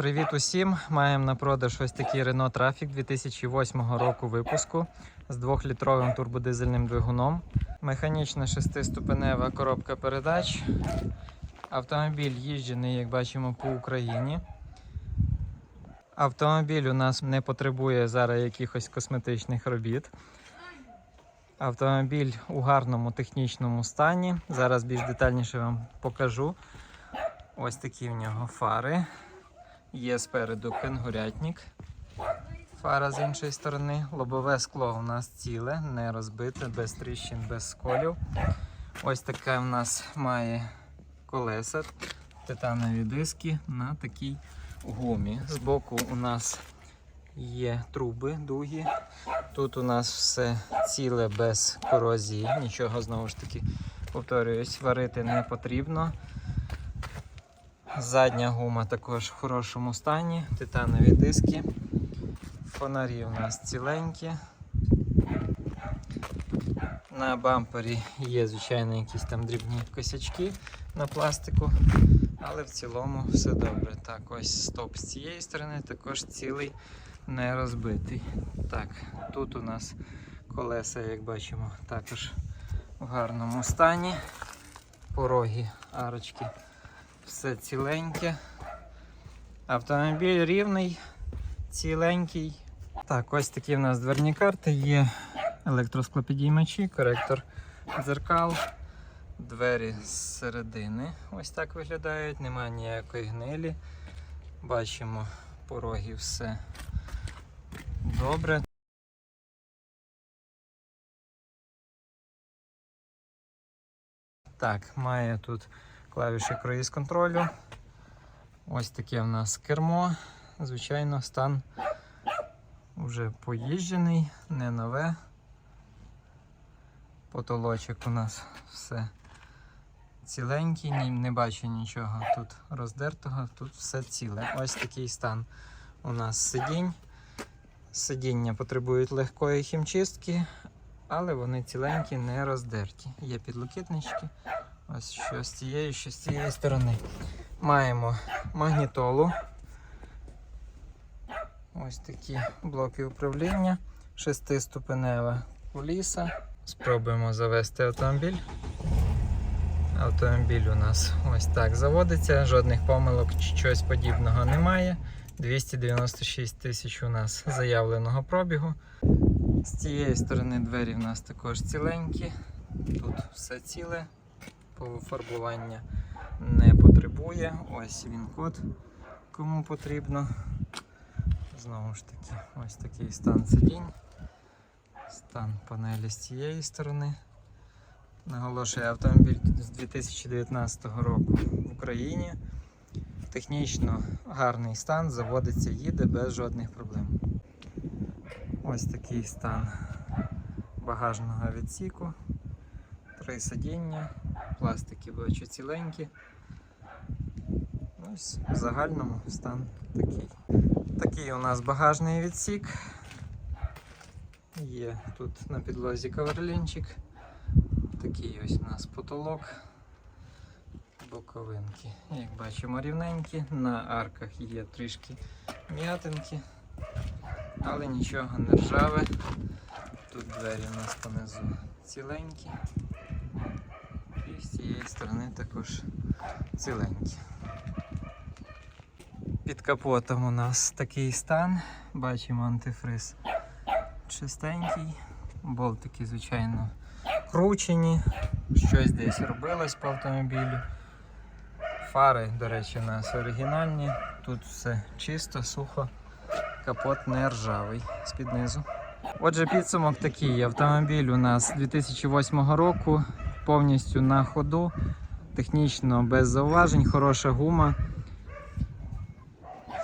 Привіт усім! Маємо на продаж ось такий Renault Trafic 2008 року випуску з 2-літровим турбодизельним двигуном. Механічна шестиступенева коробка передач. Автомобіль їжджений, як бачимо, по Україні. Автомобіль у нас не потребує зараз якихось косметичних робіт. Автомобіль у гарному технічному стані. Зараз більш детальніше вам покажу. Ось такі в нього фари. Є спереду кенгурятник. Фара з іншої сторони. Лобове скло у нас ціле, не розбите, без тріщин, без сколів. Ось таке в нас має колеса, титанові диски на такій гумі. Збоку у нас є труби дугі. Тут у нас все ціле без корозії. Нічого знову ж таки, повторююсь, варити не потрібно. Задня гума також в хорошому стані, титанові диски. Фонарі у нас ціленькі. На бампері є, звичайно, якісь там дрібні косячки на пластику, але в цілому все добре. Так, ось стоп з цієї сторони також цілий, не розбитий. Так, тут у нас колеса, як бачимо, також в гарному стані. Пороги, арочки все ціленьке. Автомобіль рівний, ціленький. Так, ось такі в нас дверні карти, є електросклопідіймачі, коректор дзеркал, двері з середини. Ось так виглядають, немає ніякої гнилі. Бачимо пороги, все добре. Так, має тут клавіші круїз контролю. Ось таке в нас кермо. Звичайно, стан вже поїжджений, не нове. Потолочок у нас все ціленький, не бачу нічого тут роздертого, тут все ціле. Ось такий стан у нас сидінь. Сидіння потребують легкої хімчистки, але вони ціленькі, не роздерті. Є підлокітнички. Ось що з цієї, що з цієї сторони. Маємо магнітолу. Ось такі блоки управління, шестиступенева куліса. Спробуємо завести автомобіль. Автомобіль у нас ось так заводиться, жодних помилок чи чогось подібного немає. 296 тисяч у нас заявленого пробігу. З цієї сторони двері в нас також ціленькі. Тут все ціле фарбування не потребує. Ось він код, кому потрібно. Знову ж таки, ось такий стан сидінь. Стан панелі з цієї сторони. Наголошую, автомобіль з 2019 року в Україні. Технічно гарний стан, заводиться, їде без жодних проблем. Ось такий стан багажного відсіку. Три сидіння, пластики бачу ціленькі. Ось в загальному стан такий. Такий у нас багажний відсік. Є тут на підлозі каверлінчик. Такий ось у нас потолок. Боковинки, як бачимо, рівненькі. На арках є трішки м'ятинки, але нічого не ржаве. Тут двері у нас понизу ціленькі. З цієї сторони також ціленькі. Під капотом у нас такий стан. Бачимо антифриз чистенький. Болтики, звичайно, кручені. Щось десь робилось по автомобілю. Фари, до речі, у нас оригінальні. Тут все чисто, сухо, капот не ржавий з-під низу. Отже, підсумок такий. Автомобіль у нас 2008 року, повністю на ходу, технічно без зауважень, хороша гума.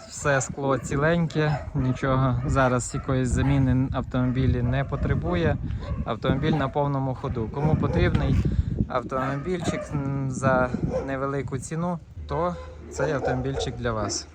Все скло ціленьке, нічого зараз якоїсь заміни автомобілі не потребує. Автомобіль на повному ходу. Кому потрібний автомобільчик за невелику ціну, то цей автомобільчик для вас.